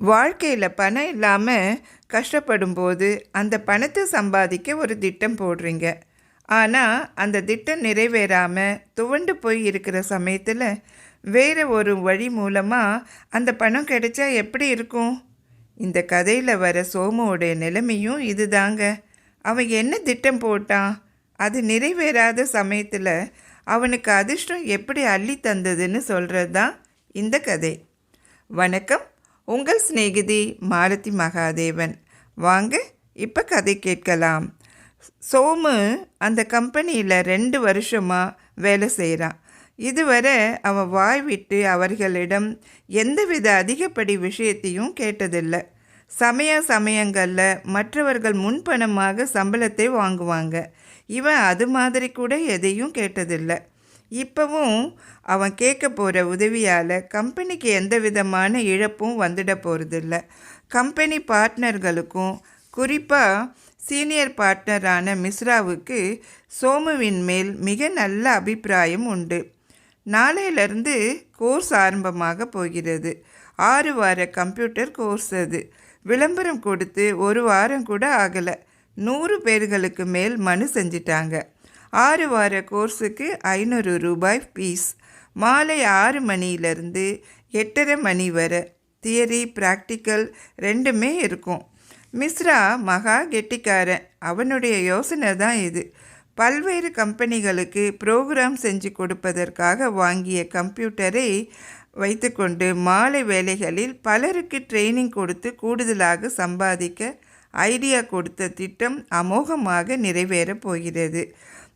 வாழ்க்கையில் பணம் இல்லாமல் கஷ்டப்படும்போது அந்த பணத்தை சம்பாதிக்க ஒரு திட்டம் போடுறீங்க. ஆனால் அந்த திட்டம் நிறைவேறாமல் துவண்டு போய் இருக்கிற சமயத்தில் வேறு ஒரு வழி மூலமாக அந்த பணம் கிடைச்சா எப்படி இருக்கும்? இந்த கதையில் வர சோமுவோடைய நிலைமையும் இதுதாங்க. அவன் என்ன திட்டம் போட்டான்? அது நிறைவேறாத சமயத்தில் அவனுக்கு அதிர்ஷ்டம் எப்படி அள்ளி தந்ததுன்னு சொல்கிறது தான் இந்த கதை. வணக்கம். உங்கள் சிநேகிதி மாலதி மகாதேவன். வாங்க இப்போ கதை கேட்கலாம். சோமு அந்த கம்பெனியில் ரெண்டு வருஷமாக வேலை செய்கிறான் இதுவரை அவன் வாய் விட்டு அவர்களிடம் எந்தவித அதிகப்படி விஷயத்தையும் கேட்டதில்லை. சமய சமயங்களில் மற்றவர்கள் முன்பணமாக சம்பளத்தை வாங்குவாங்க. இவன் அது மாதிரி கூட எதையும் கேட்டதில்லை. இப்போவும் அவன் கேட்க போகிற உதவியால் கம்பெனிக்கு எந்த விதமான இழப்பும் வந்துட போகிறதில்ல கம்பெனி பார்ட்னர்களுக்கும் குறிப்பாக சீனியர் பார்ட்னரான மிஸ்ராவுக்கு சோமுவின் மேல் மிக நல்ல அபிப்பிராயம் உண்டு. நாளையிலிருந்து கோர்ஸ் ஆரம்பமாக போகிறது. ஆறு வார கம்ப்யூட்டர் கோர்ஸ் அது. விளம்பரம் கொடுத்து ஒரு வாரம் கூட ஆகலை. நூறு பேர்களுக்கு மேல் மனு செஞ்சிட்டாங்க. ஆறு வார கோர்ஸுக்கு ஐநூறு ரூபாய் ஃபீஸ். மாலை ஆறு மணியிலிருந்து எட்டரை மணி வரை. தியரி ப்ராக்டிக்கல் ரெண்டுமே இருக்கும். மிஸ்ரா மகா கெட்டிக்காரன். அவனுடைய யோசனை தான் இது. பல்வேறு கம்பெனிகளுக்கு ப்ரோக்ராம் செஞ்சு கொடுப்பதற்காக வாங்கிய கம்ப்யூட்டரை வைத்துக்கொண்டு மாலை வேலைகளில் பலருக்கு ட்ரைனிங் கொடுத்து கூடுதலாக சம்பாதிக்க ஐடியா கொடுத்த திட்டம் அமோகமாக நிறைவேறப் போகிறது.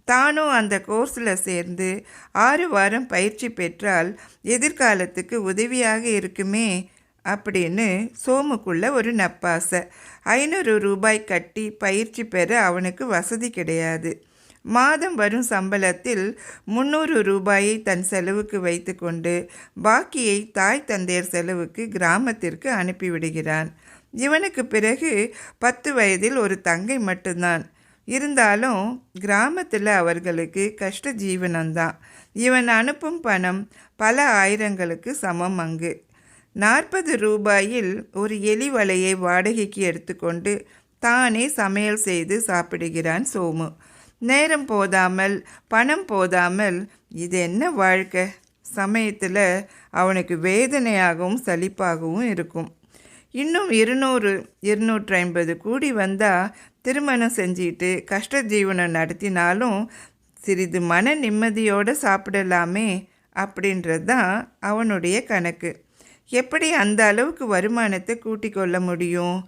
தானும் அந்த கோர்ஸில் சேர்ந்து ஆறு வாரம் பயிற்சி பெற்றால் எதிர்காலத்துக்கு உதவியாக இருக்குமே? அப்படின்னு சோமுக்குள்ள ஒரு நப்பாசை. ஐநூறு ரூபாய் கட்டி பயிற்சி பெற அவனுக்கு வசதி கிடையாது. மாதம் வரும் சம்பளத்தில் முந்நூறு ரூபாயை தன் செலவுக்கு வைத்துக்கொண்டு பாக்கியை தாய் தந்தையர் செலவுக்கு கிராமத்திற்கு அனுப்பிவிடுகிறான். இவனுக்கு பிறகு பத்து வயதில் ஒரு தங்கை மட்டும்தான். இருந்தாலும் கிராமத்தில் அவர்களுக்கு கஷ்ட ஜீவனம்தான் இவன் அனுப்பும் பணம் பல ஆயிரங்களுக்கு சமம் அங்கு. நாற்பது ரூபாயில் ஒரு எலி வலையை வாடகைக்கு எடுத்துக்கொண்டு தானே சமையல் செய்து சாப்பிடுகிறான் சோமு. நேரம் போதாமல் பணம் போதாமல் இது என்ன வாழ்க்கை? சமயத்தில் அவனுக்கு வேதனையாகவும் சலிப்பாகவும் இருக்கும். இன்னும் இருநூறு இருநூற்றி ஐம்பது கூடி வந்தால் திருமணம் செஞ்சிட்டு கஷ்ட ஜீவனம் நடத்தினாலும் சிறிது மன நிம்மதியோடு சாப்பிடலாமே அப்படின்றது தான் அவனுடைய கணக்கு. எப்படி அந்த அளவுக்கு வருமானத்தை கூட்டிக் கொள்ள முடியும்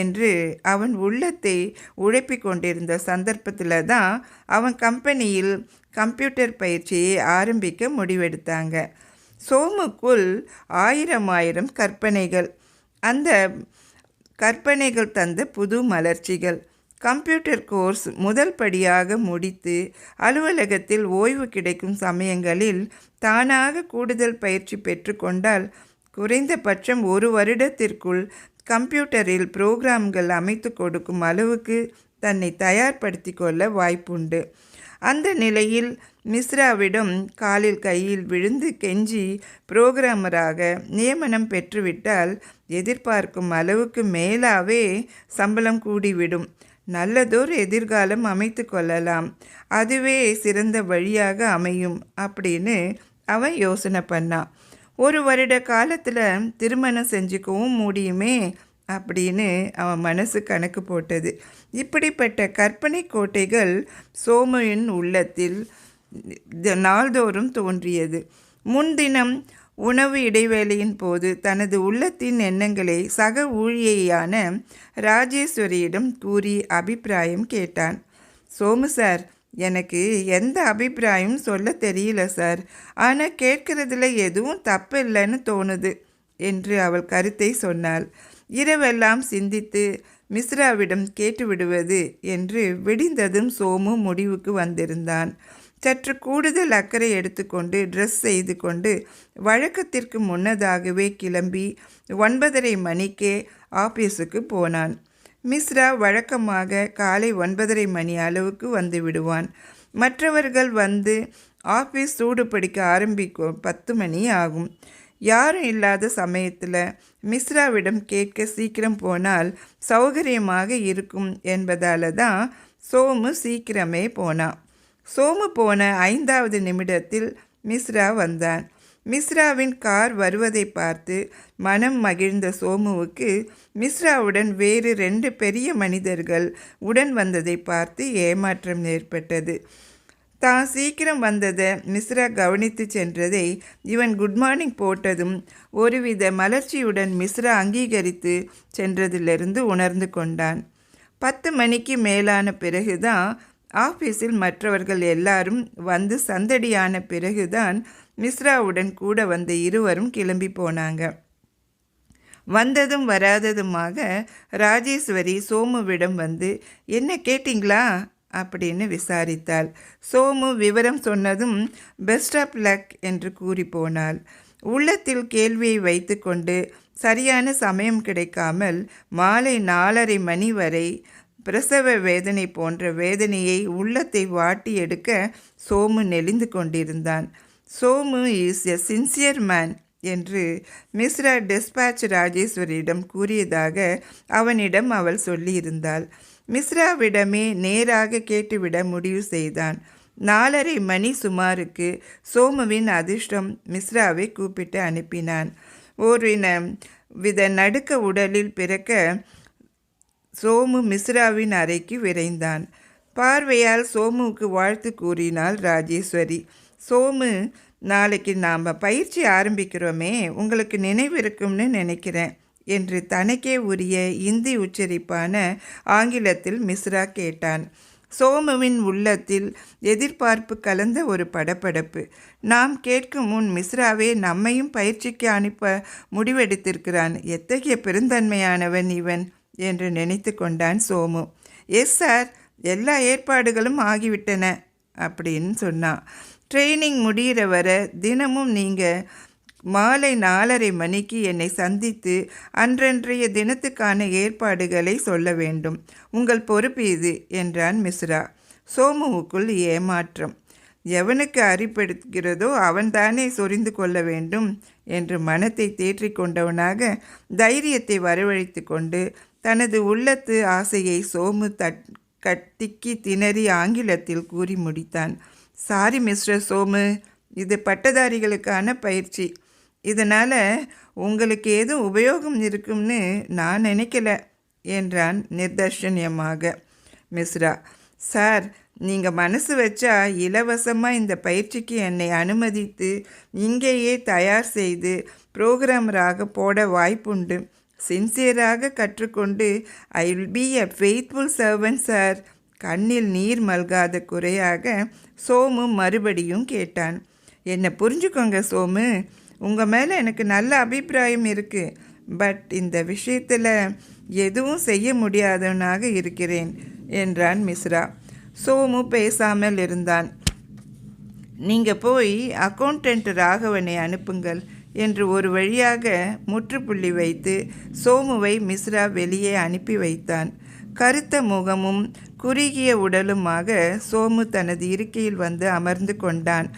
என்று அவன் உள்ளத்தை உழைப்பிக் கொண்டிருந்த சந்தர்ப்பத்தில் தான் அவன் கம்பெனியில் கம்ப்யூட்டர் பயிற்சியை ஆரம்பிக்க முடிவெடுத்தாங்க. சோமுக்குள் ஆயிரம் ஆயிரம் கற்பனைகள். அந்த கற்பனைகள் தந்த புது மலர்ச்சிகள். கம்ப்யூட்டர் கோர்ஸ் முதல் படியாக முடித்து அலுவலகத்தில் ஓய்வு கிடைக்கும் சமயங்களில் தானாக கூடுதல் பயிற்சி பெற்றுக்கொண்டால் குறைந்தபட்சம் ஒரு வருடத்திற்குள் கம்ப்யூட்டரில் புரோகிராம்கள் அமைத்து கொடுக்கும் அளவுக்கு தன்னை தயார்படுத்தி கொள்ள வாய்ப்புண்டு. அந்த நிலையில் மிஸ்ராவிடம் காலில் கையில் விழுந்து கெஞ்சி புரோகிராமராக நியமனம் பெற்றுவிட்டால் எதிர்பார்க்கும் அளவுக்கு மேலாவே சம்பளம் கூடிவிடும். நல்லதோர் எதிர்காலம் அமைத்து கொள்ளலாம். அதுவே சிறந்த வழியாக அமையும் அப்படின்னு அவன் யோசனை பண்ணான். ஒரு வருட காலத்தில் திருமணம் செஞ்சுக்கவும் முடியுமே அப்படின்னு அவன் மனசு கணக்கு போட்டது. இப்படிப்பட்ட கற்பனை கோட்டைகள் சோமுவின் உள்ளத்தில் நாள்தோறும் தோன்றியது. முன்தினம் உணவு இடைவேளையின் போது தனது உள்ளத்தின் எண்ணங்களை சக ஊழியையான ராஜேஸ்வரியிடம் கூறி அபிப்பிராயம் கேட்டான். சோமு சார் எனக்கு எந்த அபிப்பிராயம் சொல்ல தெரியல சார். ஆனால் கேட்கறதுல எதுவும் தப்பு இல்லைன்னு தோணுது என்று அவள் கருத்தை சொன்னாள். இரவெல்லாம் சிந்தித்து மிஸ்ராவிடம் கேட்டுவிடுவது என்று விடிந்ததும் சோமு முடிவுக்கு வந்திருந்தான். சற்று கூடுதல் அக்கறை எடுத்துக்கொண்டு ட்ரெஸ் செய்து கொண்டு வழக்கத்திற்கு முன்னதாகவே கிளம்பி ஒன்பதரை மணிக்கே ஆபீஸுக்கு போனான். மிஸ்ரா வழக்கமாக காலை ஒன்பதரை மணி அளவுக்கு வந்து விடுவான். மற்றவர்கள் வந்து ஆஃபீஸ் சூடு பிடிக்க ஆரம்பிக்கும் பத்து மணி ஆகும். யாரும் இல்லாத சமயத்தில் மிஸ்ராவிடம் கேட்க சீக்கிரம் போனால் சௌகரியமாக இருக்கும் என்பதால தான் சோமு சீக்கிரமே போனான் சோமு போன ஐந்தாவது நிமிடத்தில் மிஸ்ரா வந்தான். மிஸ்ராவின் கார் வருவதை பார்த்து மனம் மகிழ்ந்த சோமுவுக்கு மிஸ்ராவுடன் வேறு ரெண்டு பெரிய மனிதர்கள் உடன் வந்ததை பார்த்து ஏமாற்றம் ஏற்பட்டது. தான் சீக்கிரம் வந்ததை மிஸ்ரா கவனித்து சென்றதை இவன் குட் மார்னிங் போட்டதும் ஒருவித மலர்ச்சியுடன் மிஸ்ரா அங்கீகரித்து சென்றதிலிருந்து உணர்ந்து கொண்டான். பத்து மணிக்கு மேலான பிறகுதான் ஆஃபீஸில் மற்றவர்கள் எல்லாரும் வந்து சந்தடியான பிறகுதான் மிஸ்ராவுடன் கூட வந்த இருவரும் கிளம்பி போனாங்க. வந்ததும் வராததுமாக ராஜேஸ்வரி சோமுவிடம் வந்து என்ன கேட்டிங்களா? அப்படின்னு விசாரித்தாள். சோமு விவரம் சொன்னதும் பெஸ்ட் ஆஃப் லக் என்று கூறி போனாள். உள்ளத்தில் கேள்வியை வைத்துக்கொண்டு சரியான சமயம் கிடைக்காமல் மாலை நாலரை மணி வரை பிரசவ வேதனை போன்ற வேதனையை உள்ளத்தை வாட்டி எடுக்க சோமு நெளிந்து கொண்டிருந்தான். Somu is a sincere man என்று மிஸ்ரா டெஸ்பாச் ராஜேஸ்வரியிடம் கூறியதாக அவனிடம் அவள் சொல்லியிருந்தாள். மிஸ்ராவிடமே நேராக கேட்டுவிட முடிவு செய்தான். நாலரை மணி சுமாருக்கு சோமுவின் அதிர்ஷ்டம் மிஸ்ராவை கூப்பிட்டு அனுப்பினான். ஓரின வித நடுக்க உடலில் பிறக்க சோமு மிஸ்ராவின் அறைக்கு விரைந்தான். பார்வையால் சோமுவுக்கு வாழ்த்து கூறினாள் ராஜேஸ்வரி. சோமு நாளைக்கு நாம் பயிற்சி ஆரம்பிக்கிறோமே உங்களுக்கு நினைவிருக்கும்னு நினைக்கிறேன் என்று தனக்கே உரிய இந்தி உச்சரிப்பான ஆங்கிலத்தில் மிஸ்ரா கேட்டான். சோமுவின் உள்ளத்தில் எதிர்பார்ப்பு கலந்த ஒரு படப்படப்பு நாம் கேட்கும் முன் மிஸ்ராவே நம்மையும் பயிற்சிக்கு அனுப்ப முடிவெடுத்திருக்கிறான். எத்தகைய பெருந்தன்மையானவன் இவன்? என்று நினைத்து கொண்டான் சோமு. Yes sir. எல்லா ஏற்பாடுகளும் ஆகிவிட்டன அப்படின்னு சொன்னான். ட்ரைனிங் முடிகிற வர தினமும் நீங்கள் மாலை நாலரை மணிக்கு என்னை சந்தித்து அன்றன்றைய தினத்துக்கான ஏற்பாடுகளை சொல்ல வேண்டும். உங்கள் பொறுப்பு இது என்றான் மிஸ்ரா. சோமுவுக்குள் ஏமாற்றம். எவனுக்கு அறிப்படுத்துகிறதோ அவன்தானே சொரிந்து கொள்ள வேண்டும் என்று மனத்தை தேற்றிக் கொண்டவனாக தைரியத்தை வரவழைத்து கொண்டு தனது உள்ளத்து ஆசையை சோமு தட் கட்டிக்கி திணறி ஆங்கிலத்தில் கூறி முடித்தான். சாரி மிஸ்டர் சோமு இது பட்டதாரிகளுக்கான பயிற்சி. இதனால் உங்களுக்கு ஏதும் உபயோகம் இருக்கும்னு நான் நினைக்கல என்றான் நிர்தர்ஷனியமாக மிஸ்ரா சார் நீங்கள் மனசு வச்சா இலவசமாக இந்த பயிற்சிக்கு என்னை அனுமதித்து இங்கேயே தயார் செய்து புரோகிராமராக போட வாய்ப்புண்டு. சின்சியராக கற்றுக்கொண்டு I will be a faithful servant sir கண்ணில் நீர் மல்காத குறையாக சோமு மறுபடியும் கேட்டான். என்னை புரிஞ்சுக்கோங்க சோமு. உங்கள் மேலே எனக்கு நல்ல அபிப்பிராயம் இருக்குது பட் இந்த விஷயத்தில் எதுவும் செய்ய முடியாதவனாக இருக்கிறேன் என்றான் மிஸ்ரா. சோமு பேசாமல் இருந்தான். நீங்கள் போய் அக்கௌண்டன்ட் ராகவனை அனுப்புங்கள். என்று ஒரு வழியாக முற்றுப்புள்ளி வைத்து சோமுவை மிஸ்ரா வெளியே அனுப்பி வைத்தான். கருத்த முகமும் குறுகிய உடலுமாக சோமு தனது இருக்கையில் வந்து அமர்ந்து கொண்டான்.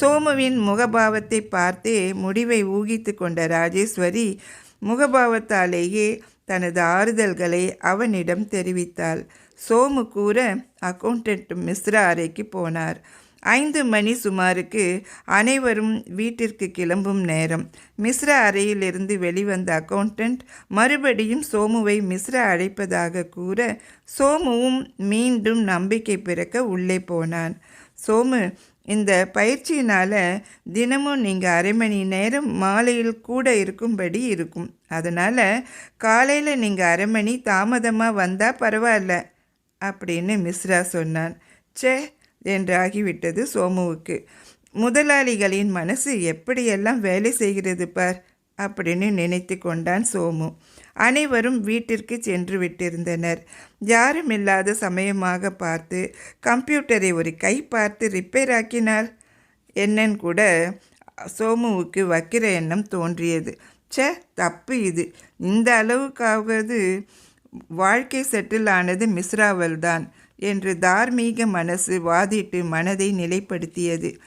சோமுவின் முகபாவத்தை பார்த்தே முடிவை ஊகித்து கொண்ட ராஜேஸ்வரி முகபாவத்தாலேயே தனது ஆறுதல்களை அவனிடம் தெரிவித்தாள். சோமு கூற அக்கௌண்டன்ட் மிஸ்ரா அறைக்கு போனார். ஐந்து மணி சுமாருக்கு அனைவரும் வீட்டிற்கு கிளம்பும் நேரம். மிஸ்ரா அறையிலிருந்து வெளிவந்த அக்கௌண்டன்ட் மறுபடியும் சோமுவை மிஸ்ரா அழைப்பதாக கூற சோமுவும் மீண்டும் நம்பிக்கை பிறக்க உள்ளே போனான். சோமு இந்த பயிற்சியினால் தினமும் நீங்கள் அரை மணி நேரம் மாலையில் கூட இருக்கும்படி இருக்கும். அதனால் காலையில் நீங்கள் அரை மணி தாமதமாக வந்தால் பரவாயில்ல அப்படின்னு மிஸ்ரா சொன்னான். சே என்றாகிவிட்டது சோமுவுக்கு. முதலாளிகளின் மனசு எப்படியெல்லாம் வேலை செய்கிறது பார்? அப்படின்னு நினைத்து கொண்டான் சோமு. அனைவரும் வீட்டிற்கு சென்று விட்டிருந்தனர். யாரும் இல்லாத சமயமாக பார்த்து கம்ப்யூட்டரை ஒரு கை பார்த்து ரிப்பேர் ஆக்கினார். என்னன்னு கூட சோமுவுக்கு வைக்கிற எண்ணம் தோன்றியது. சே தப்பு இது. இந்த அளவுக்காவது வாழ்க்கை செட்டில் ஆனது மிஸ்ராவல் தான் என்று தார்மீக மனசு வாதிட்டு மனதை நிலைப்படுத்தியது.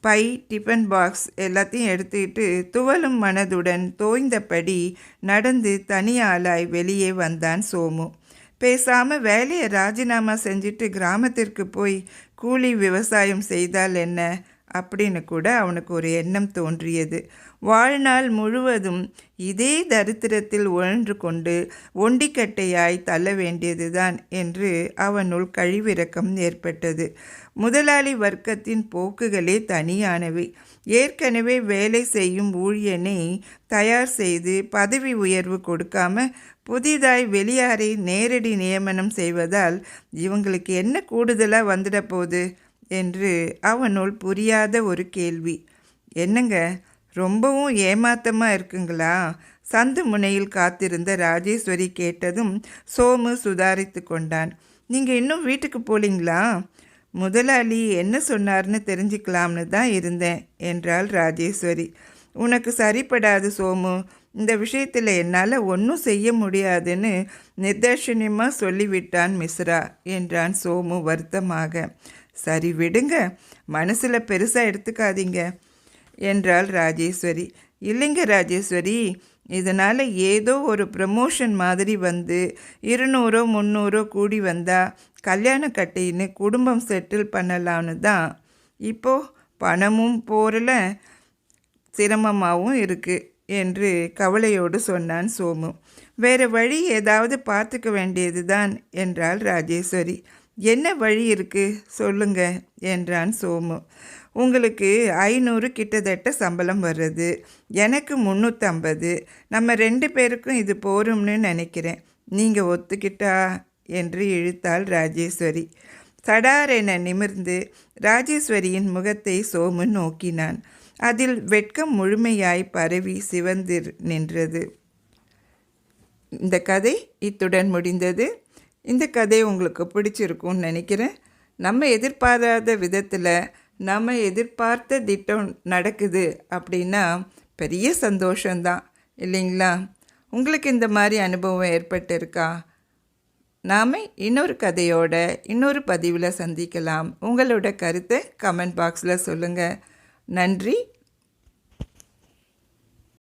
பை டிஃபன் பாக்ஸ் எல்லாத்தையும் எடுத்துக்கிட்டு துவலும் மனதுடன் தோய்ந்தபடி நடந்து தனியாளாய் வெளியே வந்தான் சோமு. பேசாமல் வேலையை ராஜினாமா செஞ்சுட்டு கிராமத்திற்கு போய் கூலி விவசாயம் செய்தால் என்ன? அப்படின்னு கூட அவனுக்கு ஒரு எண்ணம் தோன்றியது. வாழ்நாள் முழுவதும் இதே தரித்திரத்தில் உழன்று கொண்டு ஒண்டிக்கட்டையாய் தள்ள வேண்டியதுதான் என்று அவனுள் கழிவிறக்கம் ஏற்பட்டது. முதலாளி வர்க்கத்தின் போக்குகளே தனியானவை. ஏற்கனவே வேலை செய்யும் ஊழியனை தயார் செய்து பதவி உயர்வு கொடுக்காம புதிதாய் வெளியாரை நேரடி நியமனம் செய்வதால் இவங்களுக்கு என்ன கூடுதலாக வந்துட போகுது? என்று அவனுள் புரியாத ஒரு கேள்வி. என்னங்க ரொம்பவும் ஏமாத்தமாக இருக்குங்களா? சந்து முனையில் காத்திருந்த ராஜேஸ்வரி கேட்டதும் சோமு சுதாரித்து கொண்டான். நீங்கள் இன்னும் வீட்டுக்கு போலீங்களா? முதலாளி என்ன சொன்னார்னு தெரிஞ்சுக்கலாம்னு தான் இருந்தேன் என்றாள் ராஜேஸ்வரி. உனக்கு சரிப்படாது சோமு. இந்த விஷயத்தில் என்னால் ஒன்றும் செய்ய முடியாதுன்னு நிதர்ஷனியமாக சொல்லிவிட்டான் மிஸ்ரா என்றான் சோமு வருத்தமாக. சரி விடுங்க. மனசில் பெருசாக எடுத்துக்காதீங்க. என்றாள் ராஜேஸ்வரி. இல்லைங்க ராஜேஸ்வரி இதனால் ஏதோ ஒரு ப்ரமோஷன் மாதிரி வந்து இருநூறோ முந்நூறோ கூடி வந்தால் கல்யாண கட்டின்னு குடும்பம் செட்டில் பண்ணலான்னு தான். இப்போது பணமும் போரில் சிரமமாகவும் இருக்குது என்று கவலையோடு சொன்னான் சோமு. வேறு வழி ஏதாவது பார்த்துக்க வேண்டியது தான் என்றாள் ராஜேஸ்வரி. என்ன வழி இருக்குது சொல்லுங்க என்றான் சோமு. உங்களுக்கு ஐநூறு கிட்டத்தட்ட சம்பளம் வர்றது. எனக்கு முந்நூற்றம்பது நம்ம ரெண்டு பேருக்கும் இது போரும்னு நினைக்கிறேன். நீங்கள் ஒத்துக்கிட்டா? என்று இழுத்தாள் ராஜேஸ்வரி. சடாரென நிமிர்ந்து ராஜேஸ்வரியின் முகத்தை சோமு நோக்கினான். அதில் வெட்கம் முழுமையாய் பரவி சிவந்து நின்றது. இந்த கதை இத்துடன் முடிந்தது. இந்த கதை உங்களுக்கு பிடிச்சிருக்கும்னு நினைக்கிறேன். நம்ம எதிர்பாராத விதத்தில் நம்ம எதிர்பார்த்த திட்டம் நடக்குது அப்படின்னா பெரிய சந்தோஷம்தான். இல்லைங்களா? உங்களுக்கு இந்த மாதிரி அனுபவம் ஏற்பட்டிருக்கா? நாம் இன்னொரு கதையோட இன்னொரு பதிவில் சந்திக்கலாம். உங்களோட கருத்தை கமெண்ட் பாக்ஸில் சொல்லுங்கள் நன்றி.